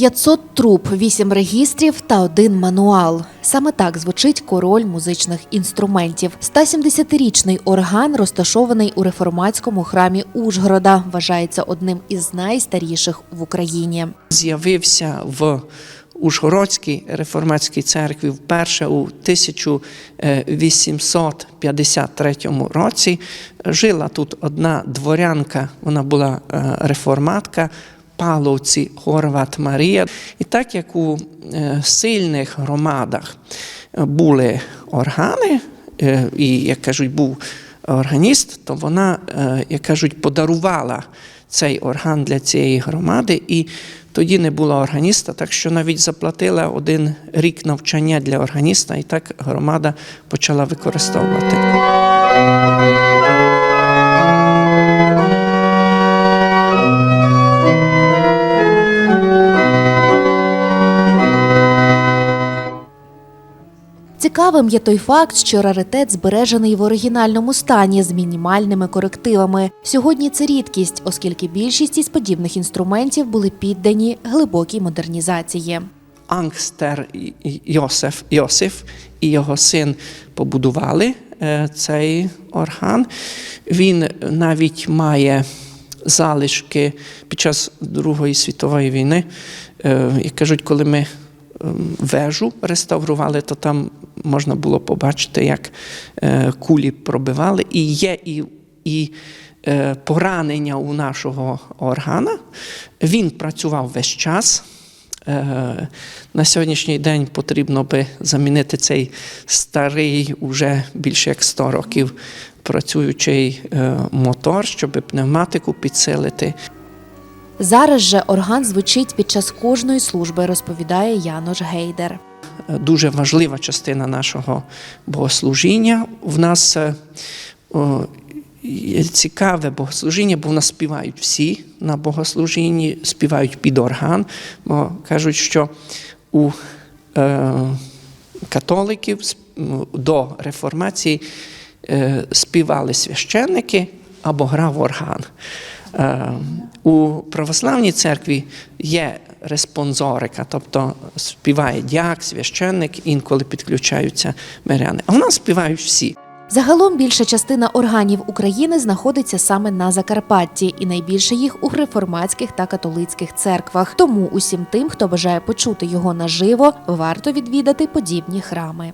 500 труб, 8 регістрів та один мануал. Саме так звучить король музичних інструментів. 170-річний орган, розташований у реформатському храмі Ужгорода, вважається одним із найстаріших в Україні. з'явився в Ужгородській реформатській церкві вперше у 1853 році. Жила тут одна дворянка, вона була е, реформатка. Паловці Горват Марія. І так як у е, сильних громадах були органи, е, і, як кажуть, був органіст, то вона, е, як кажуть, подарувала цей орган для цієї громади, і тоді не було органіста, так що навіть заплатила один рік навчання для органіста, і так громада почала використовувати. Цікавим є той факт, що раритет збережений в оригінальному стані з мінімальними корективами. Сьогодні це рідкість, оскільки більшість із подібних інструментів були піддані глибокій модернізації. Ангстер Йосиф, Йосиф і його син побудували е, цей орган. Він навіть має залишки під час Другої світової війни. Е, Як кажуть, коли ми вежу реставрували, то там можна було побачити, як е, кулі пробивали. І є і, і е, поранення у нашого органа. Він працював весь час. Е, На сьогоднішній день потрібно би замінити цей старий, уже більше як 100 років працюючий мотор, щоб пневматику підсилити. Зараз же орган звучить під час кожної служби, розповідає Янош Гейдер. Дуже важлива частина нашого богослужіння. В нас е, цікаве богослужіння, бо в нас співають всі на богослужінні, співають під орган, бо кажуть, що у е, католиків до реформації е, співали священники або грав орган. Е, У православній церкві є респонзорика, тобто співає дяк, священник, інколи підключаються миряни. А в нас співають всі. Загалом більша частина органів України знаходиться саме на Закарпатті, і найбільше їх у реформатських та католицьких церквах. Тому усім тим, хто бажає почути його наживо, варто відвідати подібні храми.